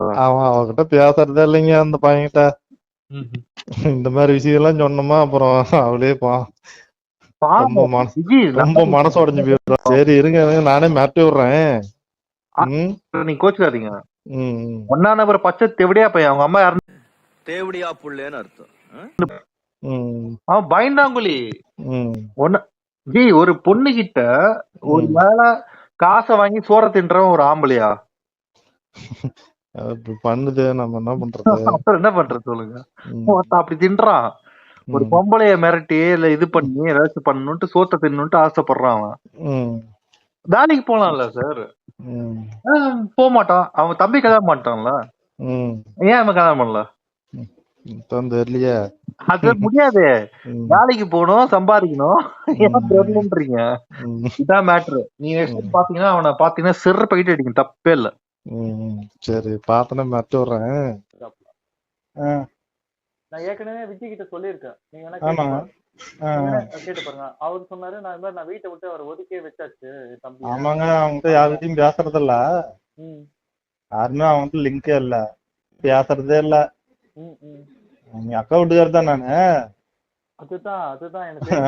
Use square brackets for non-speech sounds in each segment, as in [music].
அவன் அவகிட்ட பேசுறதே இல்லைங்க அந்த பையன்கிட்ட. இந்த மாதிரி விஷயம் எல்லாம் சொன்னோமா அப்புறம் அவளே பா ரொம்ப மனசு விஜி ரொம்ப மனசு உடஞ்சு போயிடுறோம் சரி இருங்க நானே மிரட்டி விடுறேன். நீங்க கோச்சுக்காதீங்க. ஒன்னா நபர் பச்சை தெவிடியா பையன் அவங்க அம்மா யாரு தேவடியா புள்ளேன்னு அர்த்தம். அவன் பயந்தாங்குழி. ஒன்னு ஜி ஒரு பொண்ணு கிட்ட ஒரு. வேளை காசை வாங்கி சோற தின்றவன் ஒரு ஆம்பளையா? [laughs] பண்ணுது நம்ம என்ன பண்றது? [laughs] அப்புறம் என்ன பண்றது சொல்லுங்க. அப்படி தின்றான். ஒரு பொம்பளைய மிரட்டி இல்ல இது பண்ணி ஏதாச்சும் பண்ணணும்ட்டு சோத்த தின்னுட்டு ஆசைப்படுறான் அவன். வேலைக்கு போலாம்ல சார்? போக மாட்டான் அவன் தம்பி கல்யாணம் பண்ணிட்டான்ல. ஏன் அவன் கல்யாணம் பண்ணல? தெரியலையே. அது முடியாது. வேலைக்கு போகணும் சம்பாதிக்கணும். ஏன் தெரியலன்றீங்க? இதான் மேட்ரு time பாத்தீங்கன்னா அவனை பாத்தீங்கன்னா சிறு பைட்டு அடிக்கும் தப்பே இல்ல. ம். சரி பார்த்தனே மிரட்டி விடுறேன். ஆ, நான் ஏற்கனவே விஜய் கிட்ட சொல்லியிருக்கேன். நீங்க வேணா ஆமா. கேட்டு பாருங்க. நீங்க அவர் சொன்னாரு நான் இந்த மாதிரி நான் வீட்டை விட்டு அவர் ஒதுக்கியே வச்சாச்சு தம்பி. ஆமாங்க அவங்ககிட்ட யார்கிட்டயும் பேசுறது இல்ல. யாருமே அவங்ககிட்ட லிங்கே இல்ல. பேசுறதே இல்ல. ம் ம். நீ அக்கா வீட்டுக்காரர் தான் நானு. அதுதான் அதுதான் எனக்கு.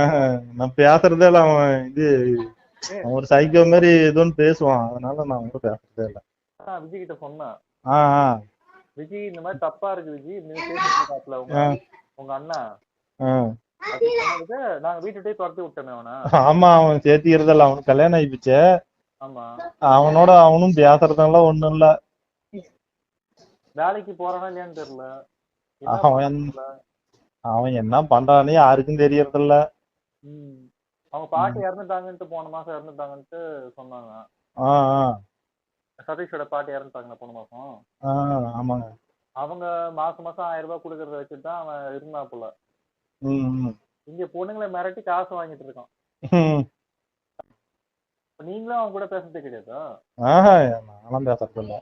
நான் பேசுறதே இல்ல அவன் இது ஒரு சைக்கோ மாதிரி ஏதோன்னு பேசுவான். அதனால நான் அவங்க பேசுறதே இல்ல. நான் விஜய் கிட்ட சொன்னேன் விஜய் இந்த மாதிரி தப்பா இருக்கு விஜய் பேசிட்டு உங்க. உங்க அண்ணா? நாங்க வீட்டு விட்டே துரத்தி விட்டோமே அவனை. ஆமா அவன் சேர்த்திக்கிறது இல்ல அவனுக்கு கல்யாணம் ஆயிடுச்சு ஆமா. அவனோட அவனும் பேசுறதெல்லாம் ஒண்ணும் இல்ல. வேலைக்கு போறானா இல்லையான்னு தெரியல. என்ன அவன். அவன் என்ன பண்றானே யாருக்கும் தெரியறது இல்ல ம். அவங்க பாட்டி இறந்துட்டாங்கன்ட்டு போன மாசம் இறந்துட்டாங்கன்ட்டு சொன்னாங்க. சதீஷோட பாட்டி இறந்துட்டாங்க போன மாசம். ஆமாங்க. அவங்க மாசம் மாசம் ஆயிரம் ரூபாய் கொடுக்கறத வச்சுட்டு தான் அவன் இருந்தாப்புல ம் ம். இங்க பொண்ணுங்களை மிரட்டி காசு வாங்கிட்டு இருக்கான். நீங்களும் அவன் கூட பேசுறதே கிடையாதா? நானும் பேசுறது இல்ல.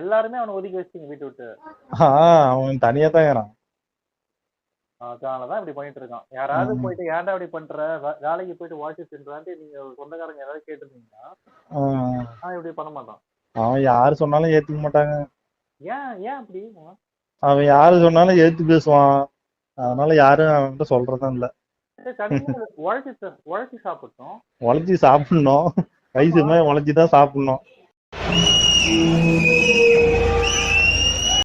எல்லாருமே அவனை ஒதுக்கி வச்சிட்டீங்க வீட்டு விட்டு. அவன் தனியா தான் அதனாலதான் இப்படி பண்ணிட்டு இருக்கான் யாராவது. போயிட்டு ஏன்டா இப்படி பண்ற? வேலைக்கு போயிட்டு வாட்ச் சென்றான்ட்டு நீங்க சொந்தக்காரங்க யாராவது கேட்டிருந்தீங்கன்னா அவன் இப்படி பண்ண மாட்டான். அவன் யாரு சொன்னாலும் ஏத்துக்க மாட்டாங்க. ஏன் ஏன் அப்படி? அவன்? யாரு சொன்னாலும் ஏத்து பேசுவான். அதனால யாரும் அவன்கிட்ட சொல்றதும் இல்ல. உழைச்சி உழைச்சி சாப்பிட்டோம் உழைச்சி சாப்பிடணும். வயசுமே உழைச்சி தான் சாப்பிடணும்.